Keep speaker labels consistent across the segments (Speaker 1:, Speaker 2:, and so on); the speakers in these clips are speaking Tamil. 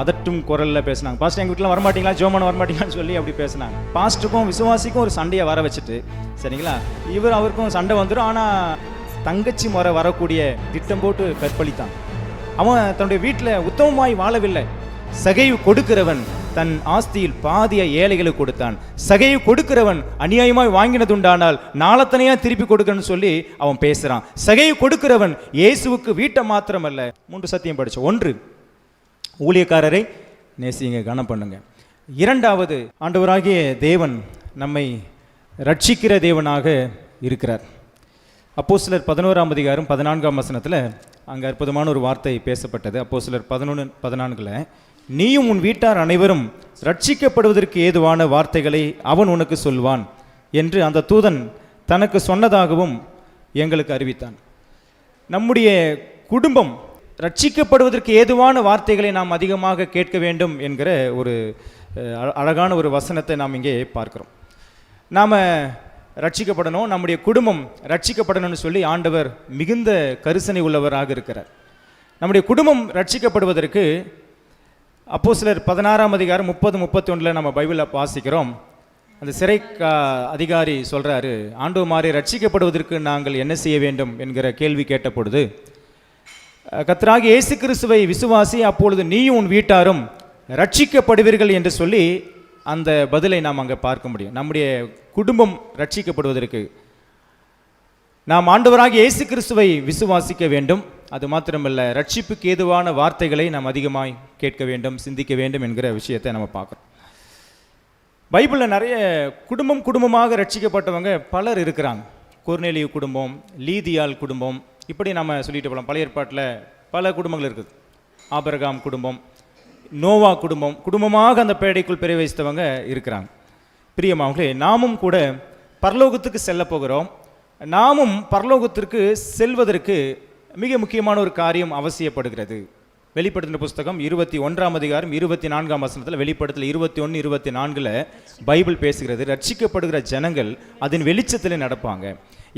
Speaker 1: அதட்டும் குரலில் பேசினாங்க. பாஸ்டர் எங்கள் வீட்டில் வரமாட்டீங்களா? ஜோமான வரமாட்டீங்களான்னு சொல்லி அப்படி பேசினாங்க. பாஸ்ட்டுக்கும் விசுவாசிக்கும் ஒரு சண்டையை வர வச்சுட்டு சரிங்களா? இவர் அவருக்கும் சண்டை வந்துடும் ஆனால் தங்கச்சி முறை வரக்கூடிய திட்டம் போட்டு கற்பழித்தான். அவன் தன்னுடைய வீட்டில் உத்தமமாய் வாழவில்லை. சகைவு கொடுக்கிறவன் தன் ஆஸ்தியில் பாதிய ஏழைகளுக்கு கொடுத்தான். சகைவு கொடுக்கிறவன் அநியாயமாய் வாங்கினதுண்டானால் நாளத்தனையாக திருப்பி கொடுக்கணும்னு சொல்லி அவன் பேசுகிறான் சகைவு கொடுக்கிறவன் இயேசுவுக்கு வீட்டை மாத்திரமல்ல. மூன்று சத்தியம் படித்த ஒன்று ஊழியக்காரரை. நேசிங்க கனம் பண்ணுங்க. இரண்டாவது ஆண்டவராகிய தேவன் நம்மை ரட்சிக்கிற தேவனாக இருக்கிறார். அப்போ சிலர் பதினோராம் அதிகாரம் பதினான்காம் வசனத்தில் அங்கே அற்புதமான ஒரு வார்த்தை பேசப்பட்டது. அப்போ சிலர் பதினொன்று பதினான்கில் நீயும் உன் வீட்டார் அனைவரும் ரட்சிக்கப்படுவதற்கு ஏதுவான வார்த்தைகளை அவன் உனக்கு சொல்வான் என்று அந்த தூதன் தனக்கு சொன்னதாகவும் எங்களுக்கு அறிவித்தான். நம்முடைய குடும்பம் ரட்சிக்கப்படுவதற்கு ஏதுவான வார்த்தைகளை நாம் அதிகமாக கேட்க வேண்டும் என்கிற ஒரு அழகான ஒரு வசனத்தை நாம் இங்கே பார்க்குறோம். நாம் ரட்சிக்கப்படணும் நம்முடைய குடும்பம் ரட்சிக்கப்படணும்னு சொல்லி ஆண்டவர் மிகுந்த கரிசனை உள்ளவராக இருக்கிறார். நம்முடைய குடும்பம் ரட்சிக்கப்படுவதற்கு அப்போ சிலர் பதினாறாம் அதிகாரம் முப்பது முப்பத்தி ஒன்றில் நம்ம பைபிளில் வாசிக்கிறோம். அந்த சிறை கா- அதிகாரி சொல்கிறாரு ஆண்டவமாரி ரட்சிக்கப்படுவதற்கு நாங்கள் என்ன செய்ய வேண்டும்? என்கிற கேள்வி கேட்ட பொழுது கத்தராகி இயேசு கிறிஸ்துவை விசுவாசி அப்பொழுது நீயும் உன் வீட்டாரும் ரட்சிக்கப்படுவீர்கள் என்று சொல்லி அந்த பதிலை நாம் அங்கே பார்க்க முடியும். நம்முடைய குடும்பம் ரட்சிக்கப்படுவதற்கு நாம் ஆண்டவராக இயேசு கிறிஸ்துவை விசுவாசிக்க வேண்டும். அது மாத்திரமல்ல ரட்சிப்புக்கு ஏதுவான வார்த்தைகளை நாம் அதிகமாய் கேட்க வேண்டும் சிந்திக்க வேண்டும் என்கிற விஷயத்தை நம்ம பார்க்குறோம். பைபிளில் நிறைய குடும்பம் குடும்பமாக ரட்சிக்கப்பட்டவங்க பலர் இருக்கிறாங்க. கொர்நேலியு குடும்பம் லீதியால் குடும்பம் இப்படி நம்ம சொல்லிட்டு போகலாம் பழைய ஏற்பாட்டில் பல குடும்பங்கள் இருக்குது. ஆபரகாம் குடும்பம் நோவா குடும்பம் குடும்பமாக அந்த பேடைக்குள் பிரவேசித்தவங்க இருக்கிறாங்க. பிரியமாவங்களே நாமும் கூட பரலோகத்துக்கு செல்ல போகிறோம். நாமும் பரலோகத்திற்கு செல்வதற்கு மிக முக்கியமான ஒரு காரியம் அவசியப்படுகிறது. வெளிப்படுத்தின புஸ்தகம் இருபத்தி ஒன்றாம் அதிகாரம் இருபத்தி நான்காம் வசனத்தில் வெளிப்படுத்தல் இருபத்தி ஒன்று இருபத்தி நான்கில் பைபிள் பேசுகிறது ரட்சிக்கப்படுகிற ஜனங்கள் அதன் வெளிச்சத்தில் நடப்பாங்க.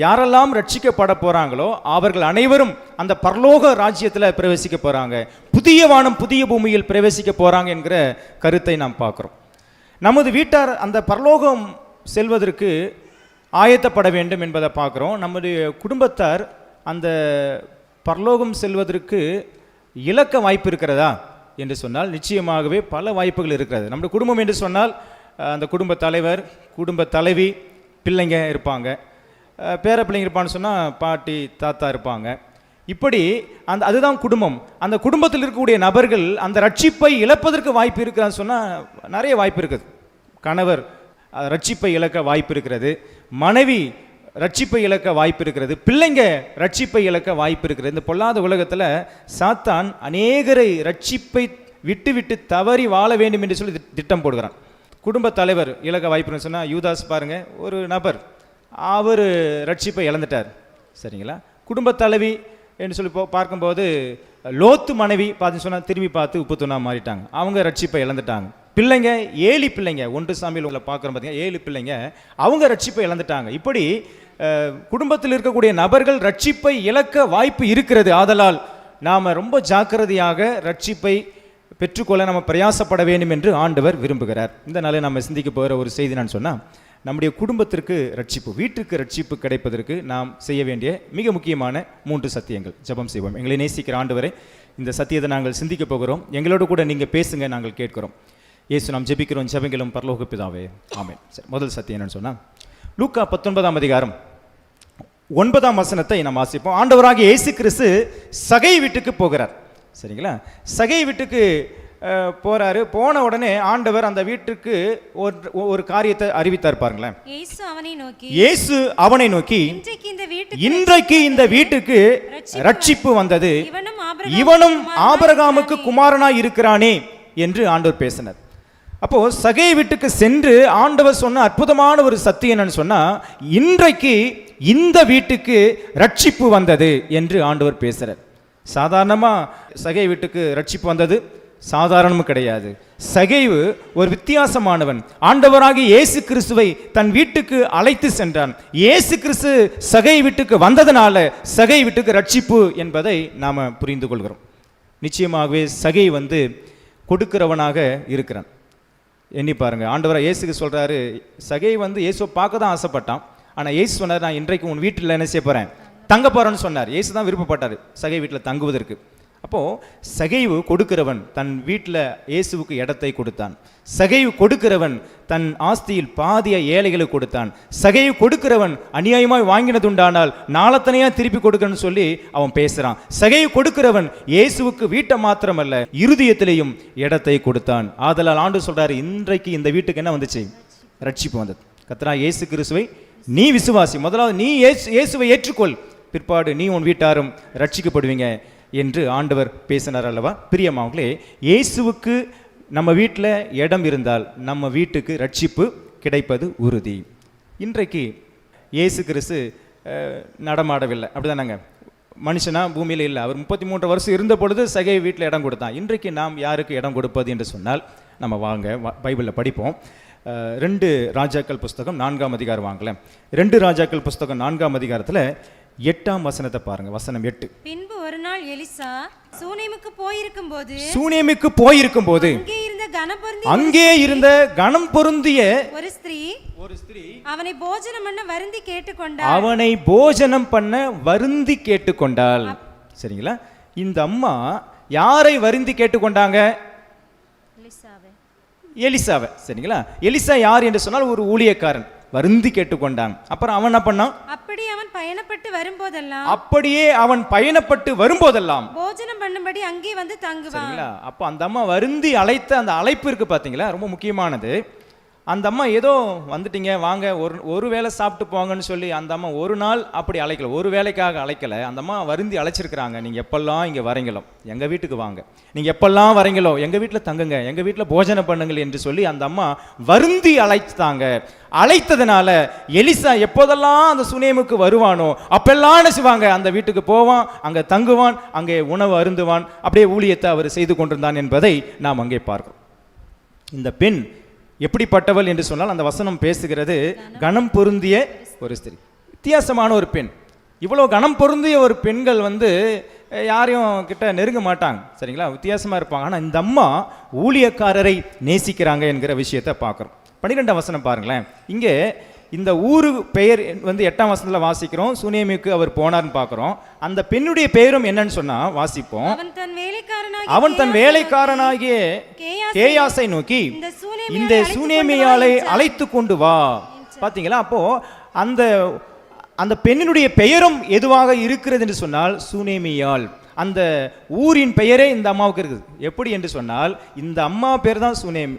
Speaker 1: யாரெல்லாம் ரட்சிக்கப்பட போகிறாங்களோ அவர்கள் அனைவரும் அந்த பரலோக ராஜ்யத்தில் பிரவேசிக்க போகிறாங்க புதிய வானம் புதிய பூமியில் பிரவேசிக்க போகிறாங்க என்கிற கருத்தை நாம் பார்க்குறோம். நமது வீட்டார் அந்த பரலோகம் செல்வதற்கு ஆயத்தப்பட வேண்டும் என்பதை பார்க்குறோம். நம்முடைய குடும்பத்தார் அந்த பரலோகம் செல்வதற்கு இழக்க வாய்ப்பு இருக்கிறதா என்று சொன்னால் நிச்சயமாகவே பல வாய்ப்புகள் இருக்கிறது. நம்முடைய குடும்பம் என்று சொன்னால் அந்த குடும்ப தலைவர் குடும்ப தலைவி பிள்ளைங்க இருப்பாங்க. பேரப்பிள்ளைங்க பேர பிள்ளைங்க இருப்பான்னு சொன்னால் பாட்டி தாத்தா இருப்பாங்க. இப்படி அந்த அதுதான் குடும்பம். அந்த குடும்பத்தில் இருக்கக்கூடிய நபர்கள் அந்த ரட்சிப்பை இழப்பதற்கு வாய்ப்பு இருக்கிறான்னு சொன்னால் நிறைய வாய்ப்பு இருக்குது. கணவர் ரட்சிப்பை இழக்க வாய்ப்பு இருக்கிறது. மனைவி ரட்சிப்பை இழக்க வாய்ப்பு இருக்கிறது. பிள்ளைங்க ரட்சிப்பை இழக்க வாய்ப்பு இருக்கிறது. இந்த பொல்லாத உலகத்தில் சாத்தான் அநேகரை ரட்சிப்பை விட்டு விட்டு தவறி வாழ வேண்டும் என்று சொல்லி தி- திட்டம் போடுகிறான். குடும்ப தலைவர் இழக்க வாய்ப்புன்னு சொன்னால் யூதாஸ் பாருங்கள் ஒரு நபர் அவர் ரட்சிப்பை இழந்துட்டார். சரிங்களா? குடும்ப தலைவி என்று சொல்லி போ- பார்க்கும்போது லோத்து மனைவி பார்த்து சொன்னால் திரும்பி பார்த்து உப்பு துணா மாறிட்டாங்க. அவங்க ரட்சிப்பை இழந்துட்டாங்க. பிள்ளைங்க ஏழு பிள்ளைங்க ஒன்று சாமியில் உங்களை பார்க்குறோம் பார்த்தீங்கன்னா ஏழு பிள்ளைங்க அவங்க ரட்சிப்பை இழந்துட்டாங்க. இப்படி குடும்பத்தில் இருக்கக்கூடிய நபர்கள் ரட்சிப்பை இழக்க வாய்ப்பு இருக்கிறது. ஆதலால் நாம் ரொம்ப ஜாக்கிரதையாக ரட்சிப்பை பெற்றுக்கொள்ள நம்ம பிரயாசப்பட வேண்டும் என்று ஆண்டவர் விரும்புகிறார். இந்த நாளை நம்ம சிந்திக்க போகிற ஒரு செய்தி நான் சொன்னால் நம்முடைய குடும்பத்திற்கு ரட்சிப்பு வீட்டுக்கு ரட்சிப்பு கிடைப்பதற்கு நாம் செய்ய வேண்டிய மிக முக்கியமான மூன்று சத்தியங்கள். ஜெபம் செய்வோம். எங்களை நேசிக்கிற ஆண்டவரை இந்த சத்தியத்தை நாங்கள் சிந்திக்க போகிறோம். எங்களோட கூட நீங்கள் பேசுங்க நாங்கள் கேட்கிறோம். ஏசு நாம் ஜெபிக்கிறோம் ஜெபங்களும் பரலோக பிதாவே. ஆமென். சரி முதல் சத்தியம் என்னன்னு சொன்னால் லூக்கா பத்தொன்பதாம் அதிகாரம். ஒன்பதாம் வசனத்தை நாம் வாசிப்போம். ஆண்டவராகிய இயேசு கிறிஸ்து சகை வீட்டுக்கு போகிறார். சரிங்களா? சகை வீட்டுக்கு போறாரு. போன உடனே ஆண்டவர் அந்த வீட்டுக்கு ஒரு ஒரு காரியத்தை அறிவித்தார் பாருங்களேன்.
Speaker 2: இயேசு அவனை நோக்கி இன்றைக்கு இந்த வீட்டுக்கு
Speaker 1: ரட்சிப்பு வந்தது.
Speaker 2: இவனும்
Speaker 1: இவனும் ஆபரகாமுக்கு குமாரனாய் இருக்கிறானே என்று ஆண்டவர் பேசினார். அப்போ சகை வீட்டுக்கு சென்று ஆண்டவர் சொன்ன அற்புதமான ஒரு சத்தியம் என்னன்னு சொன்னா இன்றைக்கு இந்த வீட்டுக்கு ரட்சிப்பு வந்தது என்று ஆண்டவர் பேசுறார். சாதாரணமா சகை வீட்டுக்கு ரட்சிப்பு வந்தது சாதாரணமும் கிடையாது. சகைவு ஒரு வித்தியாசமானவன். ஆண்டவராகிய இயேசு கிறிஸ்துவை தன் வீட்டுக்கு அழைத்து சென்றான். இயேசு கிறிஸ்து சகை வீட்டுக்கு வந்ததனால சகை வீட்டுக்கு ரட்சிப்பு என்பதை நாம புரிந்து கொள்கிறோம். நிச்சயமாகவே சகை வந்து கொடுக்கிறவனாக இருக்கிறான். எண்ணி பாருங்க. ஆண்டவராக இயேசுக்கு சொல்கிறாரு சகை வந்து இயேசுவை பார்க்க தான் ஆசைப்பட்டான். ஆனால் இயேசு சொன்னார் நான் இன்றைக்கு உன் வீட்டில் என்ன செய்ய போகிறேன் தங்க போகிறேன்னு சொன்னார். இயேசு தான் விருப்பப்பட்டார் சகை வீட்டில் தங்குவதற்கு. அப்போது சகைவு கொடுக்கிறவன் தன் வீட்டில் இயேசுவுக்கு இடத்தை கொடுத்தான். சகைவு கொடுக்கிறவன் தன் ஆஸ்தியில் பாதிய ஏழைகளுக்கு கொடுத்தான். சகைவு கொடுக்கிறவன் அநியாயமாய் வாங்கினதுண்டானால் நாளத்தனையாக திருப்பி கொடுக்கணும்னு சொல்லி அவன் பேசுகிறான் சகைவு கொடுக்கிறவன் இயேசுவுக்கு வீட்டை மாத்திரமல்ல இருதயத்திலையும் இடத்தை கொடுத்தான். ஆதலால் ஆண்டு சொல்கிறாரு இன்றைக்கு இந்த வீட்டுக்கு என்ன வந்துச்சு? ரட்சிப்பு வந்தது. கத்ரா இயேசு கிறிஸ்துவை நீ விசுவாசி. முதலாவது நீ இயேசு இயேசுவை ஏற்றுக்கொள். பிற்பாடு நீ உன் வீட்டாரும் ரட்சிக்கப்படுவீங்க. என்று ஆண்டவர் பேசினார் அல்லவா? பிரியமாவங்களே இயேசுவுக்கு நம்ம வீட்டில் இடம் இருந்தால் நம்ம வீட்டுக்கு ரட்சிப்பு கிடைப்பது உறுதி. இன்றைக்கு இயேசு கிறிஸ்து நடமாடவில்லை. அப்படிதானங்க? மனுஷனா பூமியில் இல்லை. அவர் முப்பத்தி மூன்று வருஷம் இருந்த பொழுது சகை வீட்டில் இடம் கொடுத்தான். இன்றைக்கு நாம் யாருக்கு இடம் கொடுப்பது என்று சொன்னால் நம்ம வாங்க வ- பைபிளில் படிப்போம். ரெண்டு ராஜாக்கள் புஸ்தகம் நான்காம் அதிகாரம் வாங்கலை ரெண்டு ராஜாக்கள் புஸ்தகம் நான்காம் அதிகாரத்தில் எட்டாம் வசனத்தை பாருங்க வசனம் எட்டு.
Speaker 2: பின்பு ஒரு நாள் எலிசா சூனேமுக்கு போயிருக்கும் போது
Speaker 1: சூனேமிக்கு போயிருக்கும் போது
Speaker 2: அங்கே இருந்த கனபொருந்தி
Speaker 1: அங்கே இருந்த கணம் பொருந்திய
Speaker 2: ஒரு ஸ்திரீ
Speaker 1: ஒரு ஸ்திரீ
Speaker 2: அவனை போஜனம் பண்ண வருந்தி கேட்டுக்கொண்டாள்.
Speaker 1: அவனை போஜனம் பண்ண வருந்தி கேட்டுக்கொண்டாள். சரிங்களா? இந்த அம்மா யாரை வருந்தி கேட்டுக்கொண்டாங்க?
Speaker 2: எலிசாவே.
Speaker 1: எலிசாவை. சரிங்களா? எலிசா யார் என்று சொன்னால் ஒரு ஊழியக்காரன். வருந்தி கேட்டுக்கொண்டான். அப்புறம் அவன் என்ன பண்ணான்?
Speaker 2: அப்படி அவன் பயணப்பட்டு வரும்போதெல்லாம்
Speaker 1: அப்படியே அவன் பயணப்பட்டு வரும்போதெல்லாம்
Speaker 2: போஜனம் பண்ணும்படி அங்கே வந்து தங்குவான்.
Speaker 1: சரிங்களா? அப்போ அந்த அம்மா வருந்தி அழைத்த அந்த அழைப்பு இருக்கு பார்த்தீங்களா ரொம்ப முக்கியமானது. அந்த அம்மா ஏதோ வந்துட்டீங்க வாங்க ஒரு ஒரு வேளை சாப்பிட்டு போங்கன்னு சொல்லி அந்த அம்மா ஒரு நாள் அப்படி அழைக்கல. ஒரு வேலைக்காக அழைக்கல. அந்த அம்மா வருந்தி அழைச்சிருக்கிறாங்க. நீங்கள் எப்பெல்லாம் இங்கே வரீங்களோ எங்கள் வீட்டுக்கு வாங்க. நீங்கள் எப்பெல்லாம் வரீங்களோ எங்கள் வீட்டில் தங்குங்க எங்கள் வீட்டில் போஜனம் பண்ணுங்கள் என்று சொல்லி அந்த அம்மா வருந்தி அழைத்தாங்க. அழைத்ததுனால எலிசா எப்போதெல்லாம் அந்த சுனேமுக்கு வருவானோ அப்பெல்லாம் நினைச்சுவாங்க அந்த வீட்டுக்கு போவான் அங்கே தங்குவான் அங்கே உணவு அருந்துவான் அப்படியே ஊழியத்தை அவர் செய்து கொண்டிருந்தான் என்பதை நாம் அங்கே பார்க்கிறோம். இந்த பெண் எப்படிப்பட்டவள் என்று சொன்னால் அந்த வசனம் பேசுகிறது கணம் பொருந்திய ஒரு ஸ்திரீ. வித்தியாசமான ஒரு பெண். இவ்வளோ கணம் பொருந்திய ஒரு பெண்கள் வந்து யாரையும் கிட்ட நெருங்க மாட்டாங்க. சரிங்களா? வித்தியாசமாக இருப்பாங்க. ஆனால் இந்த அம்மா ஊழியக்காரரை நேசிக்கிறாங்க என்கிற விஷயத்தை பார்க்குறோம். பன்னிரெண்டாம் வசனம் பாருங்களேன். இங்கே இந்த ஊரு பெயர் வந்து எட்டாம் வசனத்தில் வாசிக்கிறோம். சுனேமிக்கு அவர் போனார்னு பார்க்குறோம் அந்த பெண்ணுடைய பெயரும் என்னன்னு சொன்னால் வாசிப்போம்.
Speaker 2: அவன் தன்
Speaker 1: வேலைக்காரனாகிய
Speaker 2: கேயாசை
Speaker 1: நோக்கி
Speaker 2: இந்த வா
Speaker 1: அழைத்து கொண்டு வா. பாத்தீங்களா? அப்போ அந்த அந்த பெண்ணினுடைய பெயரும் எதுவாக இருக்கிறது என்று சொன்னால் சூனேமியாள் அந்த ஊரின் பெயரே இந்த அம்மாவுக்கு இருக்குது. எப்படி என்று சொன்னால் இந்த அம்மா பேர் தான் சுனேமி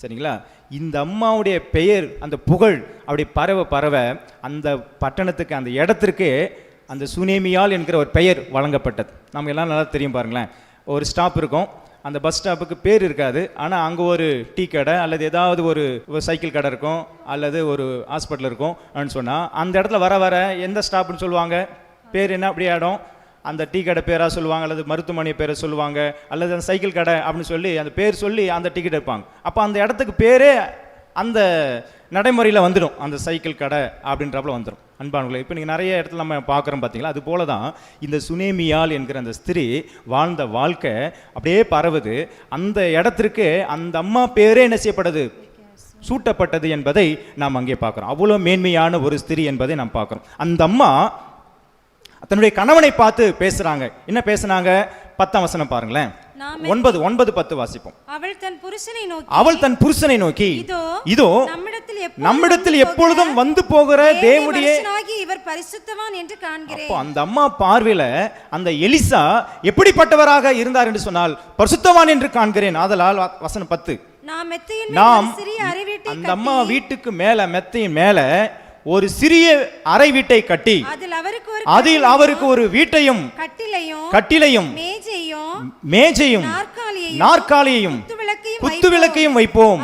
Speaker 1: சரிங்களா? இந்த அம்மாவுடைய பெயர் அந்த புகழ் அப்படி பரவ பரவ அந்த பட்டணத்துக்கு அந்த இடத்திற்கு அந்த சுனேமியால் என்கிற ஒரு பெயர் வழங்கப்பட்டது. நம்ம எல்லாம் நல்லா தெரியும் பாருங்களேன். ஒரு ஸ்டாப் இருக்கும். அந்த பஸ் ஸ்டாப்புக்கு பேர் இருக்காது. ஆனால் அங்கே ஒரு டீ கடை அல்லது ஏதாவது ஒரு சைக்கிள் கடை இருக்கும் அல்லது ஒரு ஹாஸ்பிட்டல் இருக்கும் அப்படின்னு சொன்னால் அந்த இடத்துல வர வர எந்த ஸ்டாப்னு சொல்லுவாங்க? பேர் என்ன? அப்படியே இடம் அந்த டீ கடை பேராக சொல்லுவாங்க அல்லது மருத்துவமனை பேரை சொல்லுவாங்க அல்லது அந்த சைக்கிள் கடை அப்படின்னு சொல்லி அந்த பேர் சொல்லி அந்த டிக்கெட் எடுப்பாங்க அப்போ அந்த இடத்துக்கு பேரே அந்த நடைமுறையில் வந்துடும். அந்த சைக்கிள் கடை அப்படின்றப்பல வந்துடும் அன்பானவர்களே இப்போ நீங்கள் நிறைய இடத்துல நம்ம பார்க்குறோம் பார்த்தீங்களா? அது போல தான் இந்த சுனேமியால் என்கிற அந்த ஸ்திரீ வாழ்ந்த வாழ்க்கை அப்படியே பரவுது. அந்த இடத்திற்கு அந்த அம்மா பேரே என்ன செய்யப்படுது சூட்டப்பட்டது என்பதை நாம் அங்கே பார்க்குறோம். அவ்வளோ மேன்மையான ஒரு ஸ்திரீ என்பதை நாம் பார்க்குறோம். அந்த அம்மா தன்னுடைய கணவனை பார்த்து பேசுறாங்க. என்ன பேசுனாங்க? பத்தாம் வசனம் பாருங்களேன். ஒன்பது ஒன்பது பத்து வாசிப்போம்.
Speaker 2: அவள் தன் புருஷனை நோக்கி
Speaker 1: அவள் தன் புருஷனை நோக்கி
Speaker 2: இதோ நம்மிடத்தில்
Speaker 1: எப்பொழுதும் வந்து போகிற
Speaker 2: தேவனுடைய இவர் பரிசுத்தவான் என்று காண்கிறேன்.
Speaker 1: அந்த அம்மா பார்வையில அந்த எலிசா எப்படிப்பட்டவராக இருந்தார் என்று சொன்னால் பரிசுத்தவான் என்று காண்கிறேன். ஆதலால் வசனம் பத்து.
Speaker 2: நாம்
Speaker 1: அந்த அம்மா வீட்டுக்கு மேல மெத்தையின் மேல ஒரு சிறிய அறை வீட்டை கட்டி
Speaker 2: அதில் அவருக்கு ஒரு
Speaker 1: வீட்டையும்
Speaker 2: கட்டிலையும் மேஜையும் நாற்காலியையும்
Speaker 1: குத்து விளக்கையும் வைப்போம்.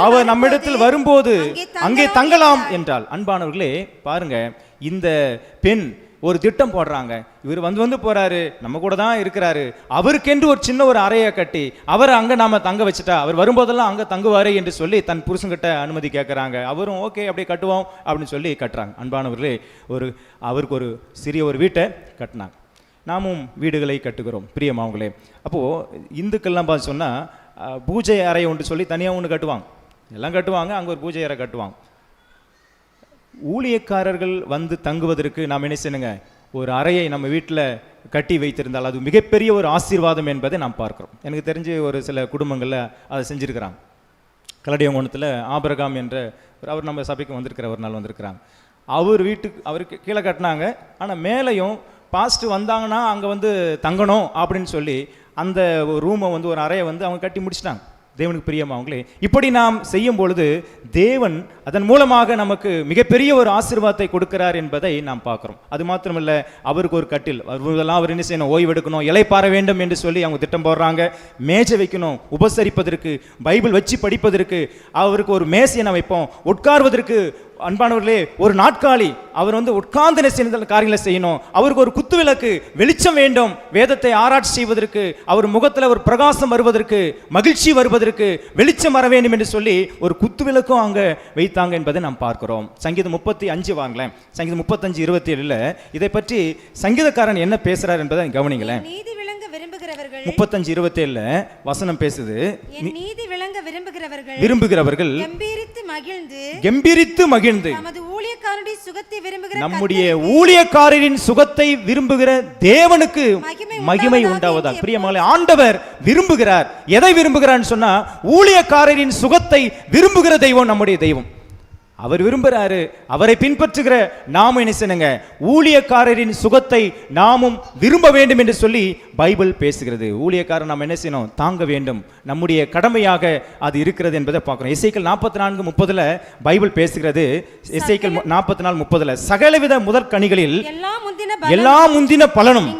Speaker 2: அவர் நம்மிடத்தில்
Speaker 1: வரும்போது
Speaker 2: அங்கே தங்கலாம்
Speaker 1: என்றால் அன்பானவர்களே பாருங்க இந்த பெண் ஒரு திட்டம் போடுறாங்க. இவர் வந்து வந்து போறாரு. நம்ம கூட தான் இருக்கிறாரு. அவருக்கென்று ஒரு சின்ன ஒரு அறையை கட்டி அவர் அங்க நாம தங்க வச்சுட்டா அவர் வரும்போதெல்லாம் அங்க தங்குவாரே என்று சொல்லி தன் புருஷங்கிட்ட அனுமதி கேட்கறாங்க அவரும் ஓகே அப்படியே கட்டுவோம் அப்படின்னு சொல்லி கட்டுறாங்க. அன்பானவர்களே ஒரு அவருக்கு ஒரு சிறிய ஒரு வீட்டை கட்டினாங்க. நாமும் வீடுகளை கட்டுகிறோம். பிரியமாவங்களே அப்போது இந்துக்கள்லாம் பார்த்து சொன்னால் பூஜை அறை ஒன்று சொல்லி தனியாக ஒன்று கட்டுவாங்க. எல்லாம் கட்டுவாங்க அங்கே ஒரு பூஜை அறை கட்டுவாங்க. ஊழியக்காரர்கள் வந்து தங்குவதற்கு நாம் என்ன செய்யணுங்க? ஒரு அறையை நம்ம வீட்டில் கட்டி வைத்திருந்தால் அது மிகப்பெரிய ஒரு ஆசீர்வாதம் என்பதை நாம் பார்க்கிறோம். எனக்கு தெரிஞ்சு ஒரு சில குடும்பங்களில் அதை செஞ்சுருக்கிறாங்க. கலடியங்கோணத்தில் ஆபரகாம் என்ற ஒரு- அவர் நம்ம சபைக்கு வந்திருக்கிற ஒரு நாள் வந்திருக்கிறாங்க. அவர் வீட்டுக்கு அவருக்கு கீழே கட்டினாங்க. ஆனால் மேலேயும் பாஸ்ட்டு வந்தாங்கன்னா அங்கே வந்து தங்கணும் அப்படின்னு சொல்லி அந்த ரூமை வந்து ஒரு அறையை வந்து அவங்க கட்டி முடிச்சிட்டாங்க. தேவனுக்கு பிரியமாவங்களே இப்படி நாம் செய்யும் பொழுது தேவன் அதன் மூலமாக நமக்கு மிகப்பெரிய ஒரு ஆசீர்வாதத்தை கொடுக்கிறார் என்பதை நாம் பார்க்குறோம். அது மாத்திரமல்ல அவருக்கு ஒரு கட்டில். அவர்களெல்லாம் அவர் என்ன செய்யணும்? ஓய்வெடுக்கணும் இலைப்பாற வேண்டும் என்று சொல்லி அவங்க திட்டம் போடுறாங்க. மேஜை வைக்கணும் உபசரிப்பதற்கு பைபிள் வச்சு படிப்பதற்கு அவருக்கு ஒரு மேசையை நான் வைப்போம். உட்கார்வதற்கு அன்பானவர்களே ஒரு நாட்காலி. அவர் வந்து உட்கார்ந்து என்ன காரியங்களை செய்யணும். அவருக்கு ஒரு குத்து விளக்கு வெளிச்சம் வேண்டும். வேதத்தை ஆராய்ச்சி செய்வதற்கு அவர் முகத்தில் ஒரு பிரகாசம் வருவதற்கு மகிழ்ச்சி வருவதற்கு வெளிச்சம் வர வேண்டும் என்று சொல்லி ஒரு குத்து விளக்கும் வைத்து வைத்தாங்க என்பதை நாம் பார்க்கிறோம். சங்கீதம் முப்பத்தி அஞ்சு வாங்களேன். சங்கீதம் முப்பத்தஞ்சு இருபத்தி ஏழுல இதை பற்றி சங்கீதக்காரன் என்ன பேசுறார் என்பதை கவனிங்களேன்.
Speaker 2: நீதி விளங்க விரும்புகிறவர்கள்
Speaker 1: முப்பத்தஞ்சு இருபத்தி ஏழுல வசனம் பேசுது.
Speaker 2: நீதி விளங்க விரும்புகிறவர்கள்
Speaker 1: விரும்புகிறவர்கள்
Speaker 2: கம்பீரித்து மகிழ்ந்து
Speaker 1: கெம்பீரித்து மகிழ்ந்து
Speaker 2: நமது ஊழியக்காரனுடைய சுகத்தை விரும்புகிற
Speaker 1: நம்முடைய ஊழியக்காரரின் சுகத்தை விரும்புகிற தேவனுக்கு
Speaker 2: மகிமை உண்டாவதாக
Speaker 1: பிரியமகளே ஆண்டவர் விரும்புகிறார். எதை விரும்புகிறார்னு சொன்னா ஊழியக்காரரின் சுகத்தை விரும்புகிற தெய்வம் நம்முடைய தெய்வம். அவர் விரும்புகிறாரு அவரை பின்பற்றுகிற நாமும் என்ன செய்யணுங்க? ஊழியக்காரரின் சுகத்தை நாமும் விரும்ப வேண்டும் என்று சொல்லி பைபிள் பேசுகிறது. ஊழியக்காரர் நாம் என்ன செய்யணும்? தாங்க வேண்டும். நம்முடைய கடமையாக அது இருக்கிறது என்பதை பார்க்கிறோம். இசைக்கல் நாற்பத்தி நான்கு முப்பதுல பைபிள் பேசுகிறது. இசைக்கல் நாற்பத்தி நாலு முப்பதுல சகலவித முதற் கனிகளில்
Speaker 2: எல்லா முந்தின
Speaker 1: பலனும்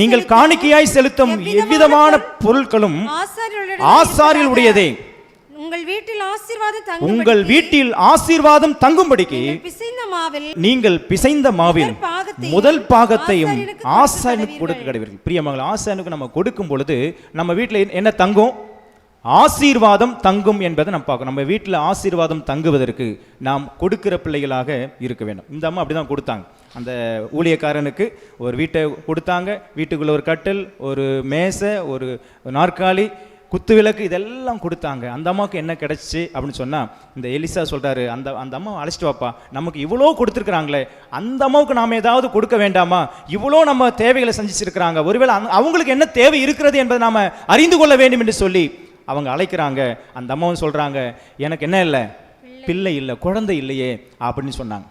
Speaker 2: நீங்கள் காணிக்கையாய் செலுத்தும்
Speaker 1: எவ்விதமான பொருட்களும் ஆசாரில் உடையதே
Speaker 2: உங்கள் வீட்டில் ஆசீர்வாதம் தங்கும்
Speaker 1: உங்கள் வீட்டில் ஆசீர்வாதம் தங்கும்படிக்கு
Speaker 2: பிசைந்த மாவில்
Speaker 1: நீங்கள் பிசைந்த மாவில்
Speaker 2: முதல் பாகத்தையும் ஆசாரியனுக்கு கொடுக்க
Speaker 1: கடவீர்கள் பிரியமகள் ஆசாரியனுக்கு நம்ம கொடுக்கும் பொழுது நம்ம வீட்டில் என்ன தங்கும்? ஆசீர்வாதம் தங்கும் என்பதை நம்ம பார்க்கணும். நம்ம வீட்டில் ஆசீர்வாதம் தங்குவதற்கு நாம் கொடுக்கிற பிள்ளைகளாக இருக்க வேண்டும். இந்த அம்மா அப்படிதான் கொடுத்தாங்க. அந்த ஊழியக்காரனுக்கு ஒரு வீட்டை கொடுத்தாங்க. வீட்டுக்குள்ள ஒரு கட்டில் ஒரு மேசை ஒரு நாற்காலி குத்து விளக்கு இதெல்லாம் கொடுத்தாங்க. அந்த அம்மாவுக்கு என்ன கிடைச்சிச்சு அப்படின்னு சொன்னா இந்த எலிசா சொல்றாரு அந்த அந்த அம்மா அழைச்சிட்டு வாப்பா நமக்கு இவ்வளோ கொடுத்துருக்குறாங்களே அந்த அம்மாவுக்கு நாம ஏதாவது கொடுக்க வேண்டாமா? இவ்வளோ நம்ம தேவைகளை செஞ்சிச்சிருக்கிறாங்க ஒருவேளை அவங்களுக்கு என்ன தேவை இருக்கிறது என்பதை நாம அறிந்து கொள்ள வேண்டும் என்று சொல்லி அவங்க அழைக்கிறாங்க. அந்த அம்மாவும் சொல்றாங்க எனக்கு என்ன இல்லை? பிள்ளை இல்லை குழந்தை இல்லையே அப்படின்னு சொன்னாங்க.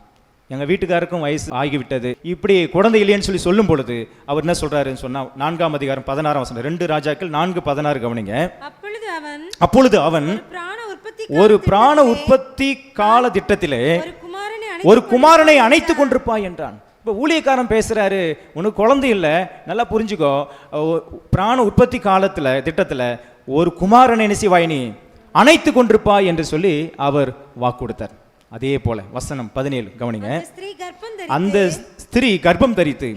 Speaker 1: எங்க வீட்டுக்காருக்கும் வயசு ஆகிவிட்டது. இப்படி குழந்தை இல்லையேன்னு சொல்லி சொல்லும் பொழுது அவர் என்ன சொல்றாருன்னு சொன்னா நான்காம் அதிகாரம் பதினாறாம் வசனம் ரெண்டு ராஜாக்கள் நான்கு பதினாறு கவனிங்க.
Speaker 2: அப்பொழுது அவன் ஒரு பிராண உற்பத்தி
Speaker 1: கால திட்டத்திலே
Speaker 2: ஒரு குமாரனை
Speaker 1: அணைத்து கொண்டிருப்பாய் என்றான். இப்போ ஊழியக்காரன் பேசுறாரு உனக்கு குழந்தை இல்லை நல்லா புரிஞ்சுக்கோ. பிராண உற்பத்தி காலத்துல திட்டத்துல ஒரு குமாரனை என்ன செய்வாய் நீ? அணைத்து கொண்டிருப்பாய் என்று சொல்லி அவர் வாக்கு கொடுத்தார் அதே போல வசனம் பதினேழு கவனிங்க.
Speaker 2: அந்த ஸ்திரீ கர்ப்பம் தரித்து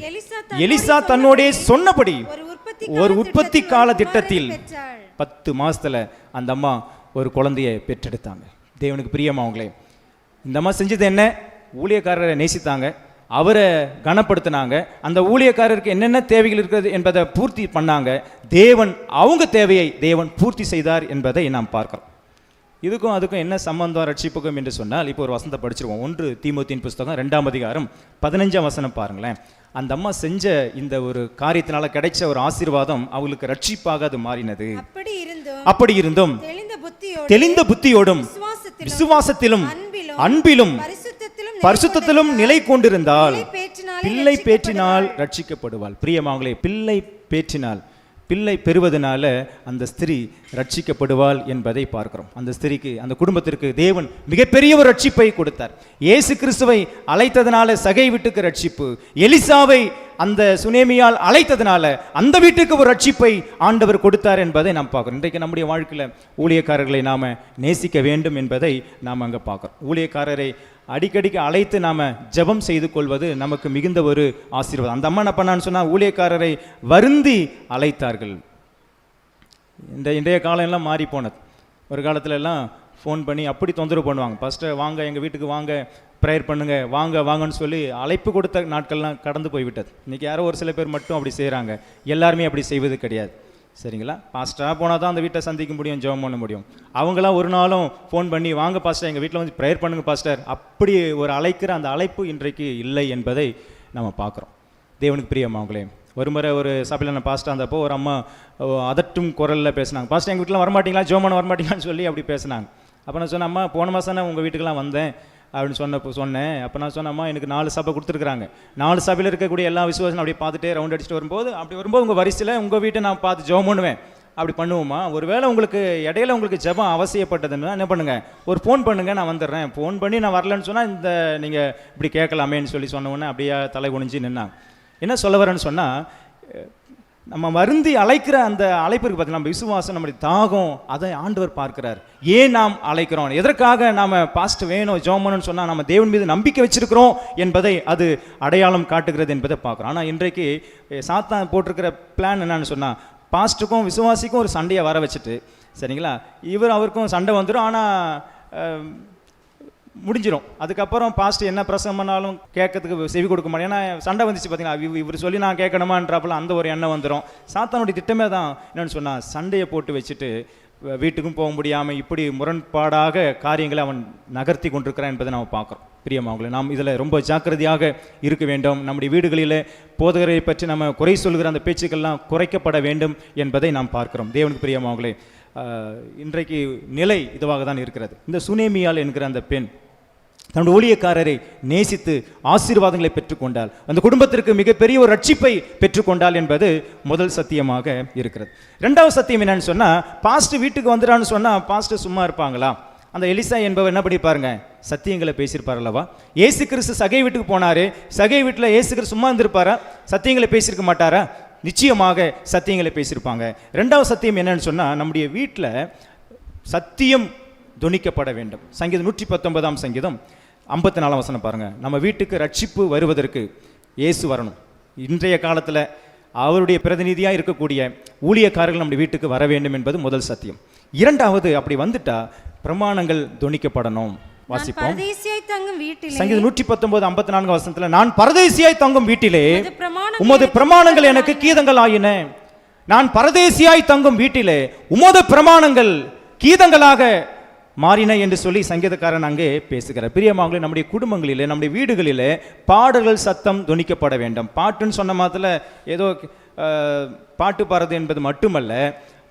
Speaker 2: எலிசா
Speaker 1: தன்னோடே சொன்னபடி
Speaker 2: ஒரு உற்பத்தி
Speaker 1: கால திட்டத்தில். பத்து மாசத்துல அந்த அம்மா ஒரு குழந்தையை பெற்றெடுத்தாங்க. தேவனுக்கு பிரியமா அவங்களே இந்த அம்மா செஞ்சது என்ன? ஊழியக்காரரை நேசித்தாங்க. அவரை கனப்படுத்தினாங்க. அந்த ஊழியக்காரருக்கு என்னென்ன தேவைகள் இருக்கிறது என்பதை பூர்த்தி பண்ணாங்க. தேவன் அவங்க தேவையை தேவன் பூர்த்தி செய்தார் என்பதை நாம் பார்க்கிறோம். இதுக்கும் அதுக்கும் என்ன சம்பந்தம் ரட்சிப்புக்கும் என்று சொன்னால் இப்போ ஒரு வசனத்தை படிச்சிருவோம். ஒன்று தீமோத்தின் புஸ்தகம் ரெண்டாம் அதிகாரம் பதினஞ்சாம் வசனம் பாருங்களேன். அந்த அம்மா செஞ்ச இந்த ஒரு காரியத்தினால கிடைச்ச ஒரு ஆசீர்வாதம் அவங்களுக்கு ரட்சிப்பாக அது மாறினது.
Speaker 2: அப்படி இருந்தும் தெளிந்த புத்தியோடு
Speaker 1: தெளிந்த புத்தியோடும்
Speaker 2: விசுவாசத்திலும் அன்பிலும் பரிசுத்தத்திலும்
Speaker 1: நிலை கொண்டிருந்தால் பிள்ளை பேற்றினால் ரட்சிக்கப்படுவாள். பிரியமாங்களே பிள்ளை பேற்றினால் பிள்ளை பெறுவதனால அந்த ஸ்திரீ ரட்சிக்கப்படுவாள் என்பதை பார்க்கிறோம். அந்த ஸ்திரீக்கு அந்த குடும்பத்திற்கு தேவன் மிகப்பெரிய ஒரு ரட்சிப்பை கொடுத்தார். இயேசு கிறிஸ்துவை அழைத்ததனால சகை வீட்டுக்கு ரட்சிப்பு எலிசாவை அந்த சுனேமியால் அழைத்ததனால அந்த வீட்டுக்கு ஒரு ரட்சிப்பை ஆண்டவர் கொடுத்தார் என்பதை நாம் பார்க்கிறோம். இன்றைக்கு நம்முடைய வாழ்க்கையில் ஊழியக்காரர்களை நாம் நேசிக்க வேண்டும் என்பதை நாம் அங்கே பார்க்குறோம். ஊழியக்காரரை அடிக்கடிக்கு அழைத்து நாம் ஜெபம் செய்து கொள்வது நமக்கு மிகுந்த ஒரு ஆசீர்வாதம். அந்த அம்மா என்ன பண்ணான்னு சொன்னால் ஊழியக்காரரை வருந்தி அழைத்தார்கள். இந்த இன்றைய காலம் எல்லாம் மாறி போனது. ஒரு காலத்துல எல்லாம் ஃபோன் பண்ணி அப்படி தொந்தரவு பண்ணுவாங்க. ஃபஸ்ட்டு வாங்க எங்கள் வீட்டுக்கு வாங்க ப்ரேயர் பண்ணுங்க வாங்க வாங்கன்னு சொல்லி அழைப்பு கொடுத்த நாட்கள்லாம் கடந்து போய்விட்டது. இன்றைக்கி யாரோ ஒரு சில பேர் மட்டும் அப்படி செய்கிறாங்க எல்லாருமே அப்படி செய்வது கிடையாது. சரிங்களா? பாஸ்டராக போனால் தான் அந்த வீட்டை சந்திக்க முடியும் ஜெபம் பண்ண முடியும். அவங்களாம் ஒரு நாளும் ஃபோன் பண்ணி வாங்க பாஸ்டர் எங்கள் வீட்டில் வந்து ப்ரேயர் பண்ணுங்க பாஸ்டர் அப்படி ஒரு அழைக்கிற அந்த அழைப்பு இன்றைக்கு இல்லை என்பதை நம்ம பார்க்குறோம். தேவனுக்கு பிரியமாங்களே ஒரு முறை ஒரு சபையில் நான் பாஸ்டர் இருந்தப்போ ஒரு அம்மா அதட்டும் குரலில் பேசினாங்க. பாஸ்டர் எங்கள் வீட்டில் வரமாட்டிங்களா? ஜெபம் பண்ண சொல்லி அப்படி பேசினாங்க. அப்போ நான் சொன்னேன் அம்மா போன மாதம் நான் உங்கள் வீட்டுக்கெல்லாம் வந்தேன். அப்படின்னு சொன்னப்போ சொன்னேன். அப்போ நான் சொன்னம்மா எனக்கு நாலு சபை கொடுத்துருக்குறாங்க. நாலு சபையில் இருக்கக்கூடிய எல்லா விசுவாசம் அப்படியே பார்த்துட்டே ரவுண்ட் அடிச்சுட்டு வரும்போது அப்படி வரும்போது உங்கள் வரிசையில் உங்கள் வீட்டை நான் பார்த்து ஜெபம் பண்ணுவேன். அப்படி பண்ணுவோமா? ஒருவேளை உங்களுக்கு இடையில உங்களுக்கு ஜெபம் அவசியப்பட்டதுன்னா என்ன பண்ணுங்கள் ஒரு ஃபோன் பண்ணுங்கள் நான் வந்துடுறேன். ஃபோன் பண்ணி நான் வரலன்னு சொன்னால் இந்த நீங்கள் இப்படி கேட்கலாமேன்னு சொல்லி சொன்ன உடனே அப்படியே தலை குனிஞ்சு நின்னாங்க. என்ன சொல்ல வரேன்னு சொன்னால் நம்ம வருந்தி அழைக்கிற அந்த அழைப்பு இருக்கு பார்த்தீங்கன்னா நம்ம விசுவாசம் நம்முடைய தாகம் அதை ஆண்டவர் பார்க்கிறார். ஏன் நாம் அழைக்கிறோம்? எதற்காக நாம் பாஸ்ட் வேணும் ஜோமனு சொன்னால் நம்ம தேவன் மீது நம்பிக்கை வச்சிருக்கிறோம் என்பதை அது அடையாளம் காட்டுகிறது என்பதை பார்க்குறோம். ஆனால் இன்றைக்கு சாத்தா சாத்தான் போட்டிருக்கிற பிளான் என்னன்னு சொன்னால் பாஸ்ட்டுக்கும் விசுவாசிக்கும் ஒரு சண்டையை வர வச்சுட்டு சரிங்களா? இவர் அவருக்கும் சண்டை வந்துடும் ஆனால் முடிஞ்சிடும் அதுக்கப்புறம் பாஸ்ட் என்ன பிரசங்கம் பண்ணாலும் கேட்கறதுக்கு செவி கொடுக்க மாட்டேன். ஏன்னா சண்டை வந்துச்சு பார்த்தீங்கன்னா இவர் சொல்லி நான் கேட்கணுமான்றப்பல அந்த ஒரு எண்ணம் வந்துடும் சாத்தானுடைய திட்டமே தான். என்னென்னு சொன்னால் சண்டையை போட்டு வச்சுட்டு வீட்டுக்கும் போக முடியாமல் இப்படி முரண்பாடாக காரியங்களை அவன் நகர்த்தி கொண்டிருக்கிறான் என்பதை நாம் பார்க்குறோம். பிரியமாவங்களே நாம் இதில் ரொம்ப ஜாக்கிரதையாக இருக்க வேண்டும். நம்முடைய வீடுகளில் போதகரை பற்றி நம்ம குறை சொல்கிற அந்த பேச்சுக்கள்லாம் குறைக்கப்பட வேண்டும் என்பதை நாம் பார்க்கிறோம். தேவனுக்கு பிரியமாவங்களே இன்றைக்கு நிலை இதுவாக தான் இருக்கிறது. இந்த சுனேமியால் என்கிற அந்த பெண் தன்னுடைய ஊழியக்காரரை நேசித்து ஆசீர்வாதங்களை பெற்றுக்கொண்டால் அந்த குடும்பத்திற்கு மிகப்பெரிய ஒரு ரட்சிப்பை பெற்றுக்கொண்டால் என்பது முதல் சத்தியமாக இருக்கிறது. ரெண்டாவது சத்தியம் என்னன்னு சொன்னால் பாஸ்ட் வீட்டுக்கு வந்துடான்னு சொன்னால் பாஸ்ட் சும்மா இருப்பாங்களா? அந்த எலிசா என்பவர் என்ன பண்ணிப்பாருங்க சத்தியங்களை பேசியிருப்பார் அல்லவா? ஏசு கிறிஸ்து சகை வீட்டுக்கு போனார். சகை வீட்டில் ஏசு கிறிஸ்து சும்மா இருந்திருப்பாரா? சத்தியங்களை பேசியிருக்க மாட்டாரா? நிச்சயமாக சத்தியங்களை பேசியிருப்பாங்க. ரெண்டாவது சத்தியம் என்னன்னு சொன்னால் நம்முடைய வீட்டில் சத்தியம் துணிக்கப்பட வேண்டும். சங்கீதம் நூற்றி பத்தொன்பதாம் சங்கீதம். ஐம்பத்தி நாலாம் வசனம் பாருங்க. நம்ம வீட்டுக்கு ரட்சிப்பு வருவதற்கு இயேசு வரணும். இன்றைய காலத்தில் அவருடைய பிரதிநிதியாக இருக்கக்கூடிய ஊழியக்காரர்கள் நம்முடைய வீட்டுக்கு வர வேண்டும் என்பது முதல் சத்தியம். இரண்டாவது அப்படி வந்துட்டா பிரமாணங்கள் துணிக்கப்படணும். வாசிப்போம். சங்கீதம் நூற்றி பத்தொன்பது ஐம்பத்தி நான்கு வசனத்துல நான் பரதேசியாய் தங்கும் வீட்டிலே
Speaker 2: உமது பிரமாணங்கள்
Speaker 1: உமது பிரமாணங்கள் எனக்கு கீதங்கள் ஆயின. நான் பரதேசியாய் தங்கும் வீட்டிலே உமது பிரமாணங்கள் கீதங்களாக மாறின என்று சொல்லி சங்கீதக்காரன் அங்கே பேசுகிறார். பிரியமாவங்களே நம்முடைய குடும்பங்களிலே நம்முடைய வீடுகளிலே பாடல்கள் சத்தம் துணிக்கப்பட வேண்டும். பாட்டுன்னு சொன்ன மாதிரி ஏதோ பாட்டு பாடுறது என்பது மட்டுமல்ல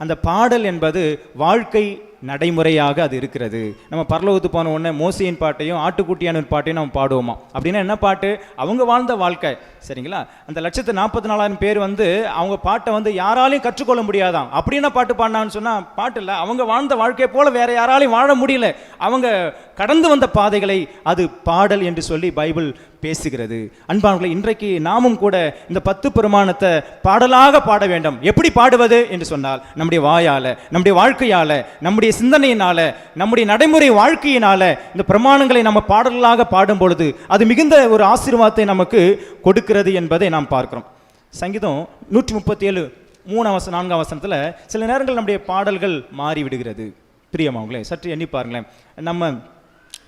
Speaker 1: அந்த பாடல் என்பது வாழ்க்கை நடைமுறையாக அது இருக்கிறது. நம்ம பரலோகத்து போன உடனே மோசியின் பாட்டையும் ஆட்டுக்குட்டியான பாட்டையும் நம்ம பாடுவோமா? அப்படின்னா என்ன பாட்டு? அவங்க வாழ்ந்த வாழ்க்கை. சரிங்களா? அந்த லட்சத்து நாற்பத்தி நாலாயிரம் பேர் வந்து அவங்க பாட்டை வந்து யாராலையும் கற்றுக்கொள்ள முடியாதான் அப்படி என்ன பாட்டு பாடினான்னு சொன்னால் பாட்டு இல்லை. அவங்க வாழ்ந்த வாழ்க்கையை போல வேற யாராலையும் வாழ முடியல. அவங்க கடந்து வந்த பாதைகளை அது பாடல் என்று சொல்லி பைபிள் பேசுகிறது. அன்பானவர்களை இன்றைக்கு நாமும் கூட இந்த பத்து பிரமாணத்தை பாடலாக பாட வேண்டும். எப்படி பாடுவது? என்று சொன்னால் நம்முடைய வாயால நம்முடைய வாழ்க்கையால நம்முடைய சிந்தனையினால நம்முடைய நடைமுறை வாழ்க்கையினால இந்த பிரமாணங்களை நம்ம பாடல்களாக பாடும் பொழுது அது மிகுந்த ஒரு ஆசீர்வாதத்தை நமக்கு கொடுக்கிறது என்பதை நாம் பார்க்கிறோம். சங்கீதம் நூற்றி முப்பத்தி ஏழு மூணாம் வசனம் நான்காம் வசனத்தில் சில நேரங்கள் நம்முடைய பாடல்கள் மாறிவிடுகிறது. பிரியமாவங்களே சற்று எண்ணி பாருங்களேன். நம்ம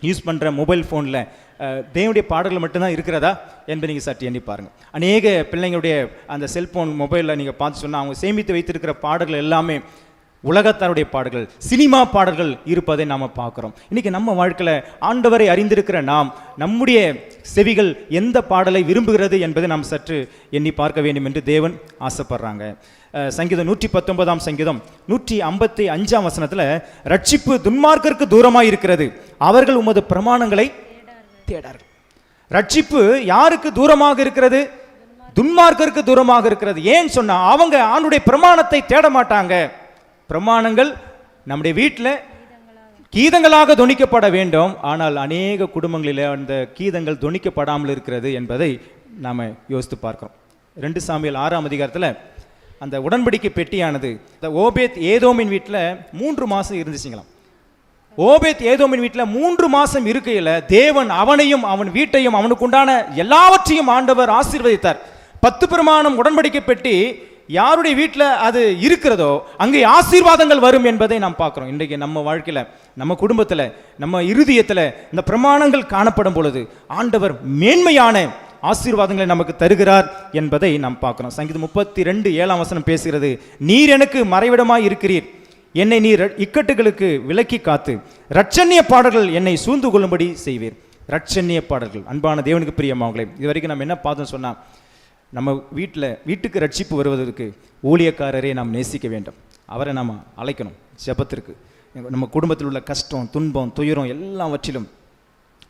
Speaker 1: யூஸ் பண்ணுற மொபைல் ஃபோனில் தேவனுடைய பாடல்கள் மட்டும்தான் இருக்கிறதா என்பதை நீங்கள் சற்று எண்ணி பாருங்கள் அநேக பிள்ளைங்களுடைய அந்த செல்ஃபோன் மொபைலில் நீங்கள் பார்த்து சொன்னால் அவங்க சேமித்து வைத்திருக்கிற பாடல்கள் எல்லாமே உலகத்தாருடைய பாடல்கள் சினிமா பாடல்கள் இருப்பதை நாம் பார்க்குறோம். இன்றைக்கி நம்ம வாழ்க்கையில் ஆண்டவரை அறிந்திருக்கிற நாம் நம்முடைய செவிகள் எந்த பாடலை விரும்புகிறது என்பதை நாம் சற்று எண்ணி பார்க்க வேண்டும் என்று தேவன் ஆசைப்படுறாங்க. சங்கீதம் நூற்றி பத்தொன்பதாம் சங்கீதம் நூற்றி ஐம்பத்தி அஞ்சாம் வசனத்தில் ரட்சிப்பு துன்மார்க்கருக்கு தூரமாக இருக்கிறது. அவர்கள் உமது பிரமாணங்களை தேடார்கள் ரட்சிப்பு யாருக்கு தூரமாக இருக்கிறது? துன்மார்க்கருக்கு தூரமாக இருக்கிறது. ஏன் சொன்னா அவங்க ஆண்டுடைய பிரமாணத்தை தேட மாட்டாங்க. பிரமாணங்கள் நம்முடைய வீட்டில் கீதங்களாக துணிக்கப்பட வேண்டும். ஆனால் அநேக குடும்பங்களில் அந்த கீதங்கள் துணிக்கப்படாமல் இருக்கிறது என்பதை நாம் யோசித்து பார்க்கிறோம். ரெண்டு சாமியல் ஆறாம் அதிகாரத்தில் அந்த உடன்படிக்கை பெட்டியானது இந்த ஓபேத் ஏதோமின் வீட்டில் மூன்று மாதம் இருந்துச்சுங்களாம். ஓபேத் ஏதோமின் வீட்டில் மூன்று மாதம் இருக்கையில் தேவன் அவனையும் அவன் வீட்டையும் அவனுக்கு உண்டான எல்லாவற்றையும் ஆண்டவர் ஆசீர்வதித்தார். பத்து பிரமாணம் உடன்படிக்கை பெட்டி யாருடைய வீட்டில் அது இருக்கிறதோ அங்கே ஆசீர்வாதங்கள் வரும் என்பதை நாம் பார்க்குறோம். இன்றைக்கு நம்ம வாழ்க்கையில் நம்ம குடும்பத்தில் நம்ம இருதயத்தில் இந்த பிரமாணங்கள் காணப்படும் பொழுது ஆண்டவர் மேன்மையான ஆசீர்வாதங்களை நமக்கு தருகிறார் என்பதை நாம் பார்க்கிறோம். சங்கீதம் முப்பத்தி ரெண்டு ஏழாம் வசனம் பேசுகிறது நீர் எனக்கு மறைவிடமாய் இருக்கிறீர். என்னை நீர் இக்கட்டுகளுக்கு விலக்கி காத்து ரட்சண்ய பாடல்கள் என்னை சூழ்ந்து கொள்ளும்படி செய்வீர். ரட்சண்ய பாடல்கள். அன்பான தேவனுக்கு பிரியமாவங்களே இது வரைக்கும் நம்ம என்ன பார்த்தோம் சொன்னா நம்ம வீட்டில் வீட்டுக்கு ரட்சிப்பு வருவதற்கு ஊழியக்காரரை நாம் நேசிக்க வேண்டும். அவரை நாம் அழைக்கணும். ஜெபத்திற்கு. நம்ம குடும்பத்தில் உள்ள கஷ்டம் துன்பம் துயரம் எல்லாவற்றிலும்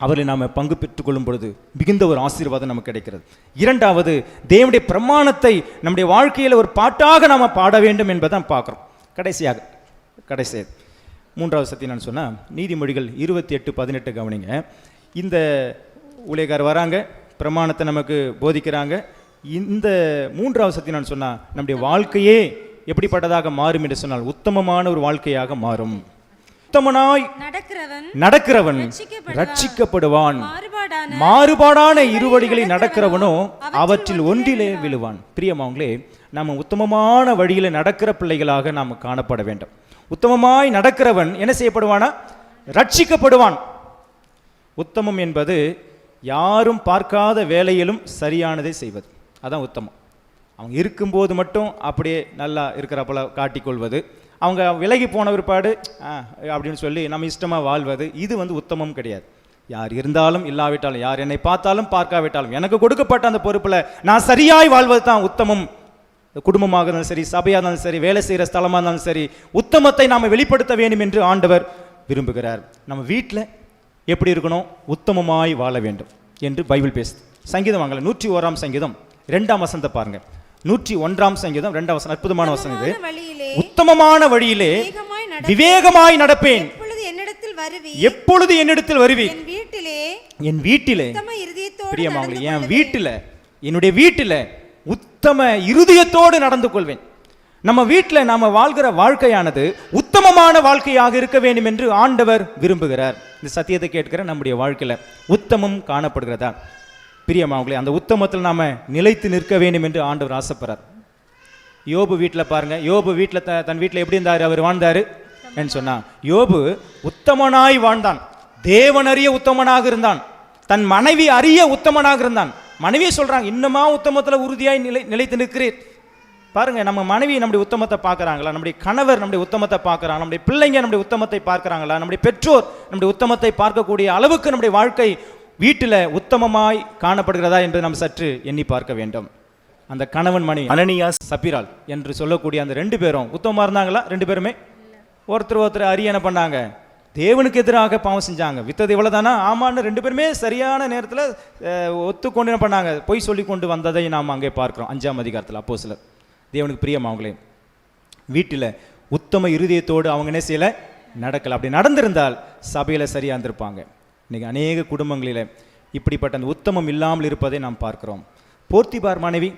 Speaker 1: அவரை நாம் பங்கு பெற்றுக்கொள்ளும் பொழுது மிகுந்த ஒரு ஆசீர்வாதம் நமக்கு கிடைக்கிறது. இரண்டாவது தேவனுடைய பிரமாணத்தை நம்முடைய வாழ்க்கையில் ஒரு பாட்டாக நாம் பாட வேண்டும் என்பதை பார்க்குறோம். கடைசியாக கடைசியாக மூன்றாவது சத்தியம் நான் சொன்னால் நீதிமொழிகள் இருபத்தி எட்டு பதினெட்டு கவனிங்க. இந்த ஊழியக்கார் வராங்க பிரமாணத்தை நமக்கு போதிக்கிறாங்க இந்த மூன்றாவது சத்தி நான் சொன்னால் நம்முடைய வாழ்க்கையே எப்படிப்பட்டதாக மாறும் என்று சொன்னால் உத்தமமான ஒரு வாழ்க்கையாக மாறும். உத்தமனாய்
Speaker 2: நடக்கிறவன்
Speaker 1: நடக்கிறவன்
Speaker 2: ரட்சிக்கப்படுவான். மாறுபாடான
Speaker 1: இருவழிகளில் நடக்கிறவனோ அவற்றில் ஒன்றிலே விழுவான். பிரியமாவங்களே நாம் உத்தமமான வழியில நடக்கிற பிள்ளைகளாக நாம் காணப்பட வேண்டும். உத்தமமாய் நடக்கிறவன் என்ன செய்யப்படுவானா? ரட்சிக்கப்படுவான். உத்தமம் என்பது யாரும் பார்க்காத வேலையிலும் சரியானதை செய்வது. அதான் உத்தமம். அவங்க இருக்கும்போது மட்டும் அப்படியே நல்லா இருக்கிறப்பல காட்டிக்கொள்வது. அவங்க விலகி போன பிற்பாடு ஆ, அப்படின்னு சொல்லி நம்ம இஷ்டமாக வாழ்வது இது வந்து உத்தமம் கிடையாது. யார் இருந்தாலும் இல்லாவிட்டாலும் யார் என்னை பார்த்தாலும் பார்க்காவிட்டாலும் எனக்கு கொடுக்கப்பட்ட அந்த பொறுப்பில் நான் சரியாய் வாழ்வது தான் உத்தமம். குடும்பமாக இருந்தாலும் சரி சபையாக இருந்தாலும் சரி வேலை செய்கிற ஸ்தலமாக இருந்தாலும் சரி உத்தமத்தை நாம் வெளிப்படுத்த வேண்டும் என்று ஆண்டவர் விரும்புகிறார். நம்ம வீட்டில் எப்படி இருக்கணும்? உத்தமமாய் வாழ வேண்டும் என்று பைபிள் பேசு சங்கீதம் வாங்கல நூற்றி ஓராம் சங்கீதம். ரெண்டாம் வசனத்தை பாருங்க. நூற்றி ஒன்றாம் சங்கீதம் ரெண்டாம் வசனம் அற்புதமான வசனம் இது.
Speaker 2: உத்தமமான வழியிலே
Speaker 1: விவேகமாய் நடப்பேன்.
Speaker 2: எப்பொழுது என்னிடத்தில் வருவி
Speaker 1: எப்பொழுது என்னிடத்தில் வருவீர்?
Speaker 2: என் வீட்டிலே நடந்து
Speaker 1: என். வீட்டில் என்னுடைய வீட்டில் உத்தம இருதயத்தோடு நடந்து கொள்வேன். நம்ம வீட்டில் நாம வாழ்கிற வாழ்க்கையானது உத்தமமான வாழ்க்கையாக இருக்க வேண்டும் என்று ஆண்டவர் விரும்புகிறார். இந்த சத்தியத்தை கேட்கிற நம்முடைய வாழ்க்கையில உத்தமம் காணப்படுகிறதா? பிரியமாங்களே அந்த உத்தமத்தில் நாம் நிலைத்து நிற்க வேண்டும் என்று ஆண்டவர் ஆசைப்படுறார். யோபு வீட்டில் பாருங்க யோபு வீட்டில் த தன் வீட்டில் எப்படி இருந்தார்? அவர் வாழ்ந்தார்? என்று சொன்னா யோபு உத்தமனாய் வாழ்ந்தான். தேவனறிய உத்தமனாக இருந்தான். தன் மனைவி அறிய உத்தமனாக இருந்தான். மனைவியை சொல்கிறாங்க இன்னுமா உத்தமத்தில் உறுதியாய் நிலை நிலைத்து நிற்கிறீர்? பாருங்க நம்ம மனைவி நம்முடைய உத்தமத்தை பார்க்கறாங்களா? நம்முடைய கணவர் நம்முடைய உத்தமத்தை பார்க்குறாங்க நம்முடைய பிள்ளைங்க நம்முடைய உத்தமத்தை பார்க்கறாங்களா? நம்முடைய பெற்றோர் நம்முடைய உத்தமத்தை பார்க்கக்கூடிய அளவுக்கு நம்முடைய வாழ்க்கை வீட்டில் உத்தமமாய் காணப்படுகிறதா என்பதை நாம் சற்று எண்ணி பார்க்க வேண்டும். அந்த கணவன் மணி அனனியாஸ் சபிரால் என்று சொல்லக்கூடிய அந்த ரெண்டு பேரும் உத்தமமா இருந்தாங்களா? ரெண்டு பேருமே? ஒருத்தர் ஒருத்தர் அறிய என்ன பண்ணாங்க? தேவனுக்கு எதிராக பாவம் செஞ்சாங்க. வித்தது இவ்வளவுதானா? ஆமான்னு ரெண்டு பேருமே சரியான நேரத்தில் ஒத்துக்கொண்டு என்ன பண்ணாங்க? பொய் சொல்லி கொண்டு வந்ததை நாம் அங்கே பார்க்கிறோம். அஞ்சாம் அதிகாரத்தில் அப்போ சிலர் தேவனுக்கு பிரியம் அவங்களே. வீட்டில் உத்தம இருதயத்தோடு அவங்க என்ன செய்யல? நடக்கல. அப்படி நடந்திருந்தால் சபையில சரியா இருந்திருப்பாங்க. இன்றைக்கி அநேக குடும்பங்களில் இப்படிப்பட்ட அந்த உத்தமம் இல்லாமல் இருப்பதை நாம் பார்க்கிறோம். போர்த்திபார் மனைவி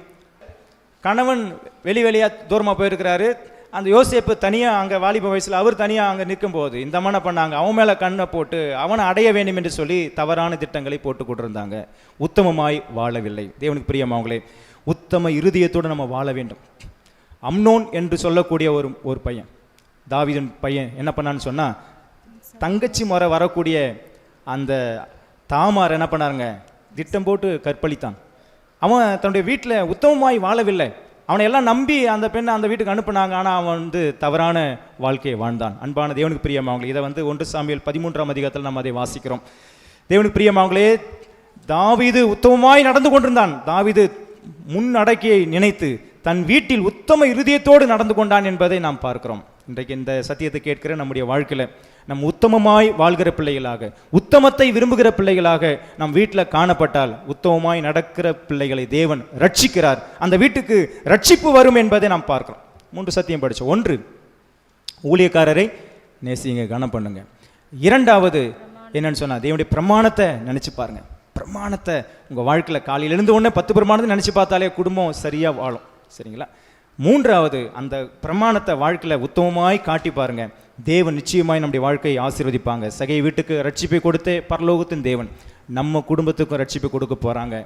Speaker 1: கணவன் வெளி வெளியா தூரமாக போயிருக்கிறாரு. அந்த யோசிப்பு தனியாக அங்கே வாலிப வயசில் அவர் தனியாக அங்கே நிற்கும்போது இந்த மன பண்ணாங்க. அவன் மேலே கண்ணை போட்டு அவனை அடைய வேண்டும் என்று சொல்லி தவறான திட்டங்களை போட்டு கொண்டிருந்தாங்க. உத்தமமாய் வாழவில்லை. தேவனுக்கு பிரியமாவங்களே உத்தம இருதயத்தோடு நம்ம வாழ வேண்டும். அம்னோன் என்று சொல்லக்கூடிய ஒரு ஒரு பையன். தாவிதன் பையன் என்ன பண்ணான்னு சொன்னா தங்கச்சி முறை வரக்கூடிய அந்த தாமார் என்ன பண்ணாருங்க? திட்டம் போட்டு கற்பழித்தான். அவன் தன்னுடைய வீட்டில் உத்தமமாய் வாழவில்லை. அவனை எல்லாம் நம்பி அந்த பெண்ணை அந்த வீட்டுக்கு அனுப்புனாங்க. ஆனால் அவன் வந்து தவறான வாழ்க்கையை வாழ்ந்தான். அன்பான தேவனுக்கு பிரியமாவங்களே இதை வந்து ஒன்று சாமியல் பதிமூன்றாம் அதிகாரத்தில் நம்ம அதை வாசிக்கிறோம். தேவனுக்கு பிரியமாவங்களே தாவிது உத்தமமாய் நடந்து கொண்டிருந்தான். முன் முன்னடக்கியை நினைத்து தன் வீட்டில் உத்தம இருதயத்தோடு நடந்து கொண்டான் என்பதை நாம் பார்க்கிறோம். இன்றைக்கு இந்த சத்தியத்தை கேட்கிற நம்முடைய வாழ்க்கையில் நம் உத்தமமாய் வாழ்கிற பிள்ளைகளாக உத்தமத்தை விரும்புகிற பிள்ளைகளாக நம் வீட்டில் காணப்பட்டால் உத்தமமாய் நடக்கிற பிள்ளைகளை தேவன் ரட்சிக்கிறார் அந்த வீட்டுக்கு ரட்சிப்பு வரும் என்பதை நாம் பார்க்கிறோம். மூன்று சத்தியம் படித்தோம் ஒன்று ஊழியக்காரரை நேசிங்க கனம் பண்ணுங்க. இரண்டாவது என்னன்னு சொன்னால் தேவனுடைய பிரமாணத்தை நினச்சி பாருங்க. பிரமாணத்தை உங்கள் வாழ்க்கையில் காலையிலேருந்து எழுந்த உடனே பத்து பிரமாணத்தை நினச்சி பார்த்தாலே குடும்பம் சரியா வாழும். சரிங்களா? மூன்றாவது அந்த பிரமாணத்தை வாழ்க்கையில் உத்தமமாய் காட்டி பாருங்க. தேவன் நிச்சயமாய் நம்முடைய வாழ்க்கையை ஆசீர்வதிப்பாங்க. சகை வீட்டுக்கு ரட்சிப்பை கொடுத்தே பரலோகத்தின் தேவன் நம்ம குடும்பத்துக்கும் ரட்சிப்பை கொடுக்க போறாங்க.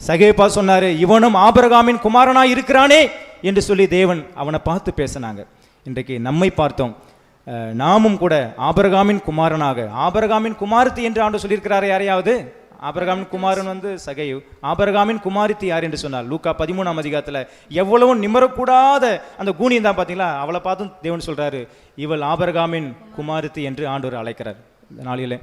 Speaker 1: சகேப்பா சொன்னார் இவனும் ஆபரகாமின் குமாரனாக இருக்கிறானே என்று சொல்லி தேவன் அவனை பார்த்து பேசினாங்க. இன்றைக்கு நம்மை பார்த்தோம். நாமும் கூட ஆபரகாமின் குமாரனாக ஆபரகாமின் குமாரத்து என்று ஆண்டு சொல்லியிருக்கிறாரு யாரையாவது? ஆபரகாமின் குமாரன் வந்து சகையு ஆபரகாமின் குமாரித்தி யார் என்று சொன்னார் லூக்கா பதிமூணாம் அதிகாரத்தில் எவ்வளவு நிமரக்கூடாத அந்த கூனியம் தான் பார்த்தீங்களா அவளை பார்த்தும் தேவன் சொல்கிறாரு இவள் ஆபரகாமின் குமாரித்தி என்று ஆண்டவர் அழைக்கிறார். இந்த நாளில்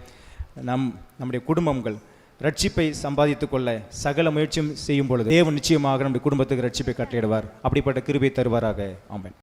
Speaker 1: நம் நம்முடைய குடும்பங்கள் ரட்சிப்பை சம்பாதித்துக் கொள்ள சகல முயற்சியும் செய்யும் பொழுது தேவன் நிச்சயமாக நம்முடைய குடும்பத்துக்கு ரட்சிப்பை கட்டளிடுவார் அப்படிப்பட்ட கிருபை தருவாராக. ஆமன்.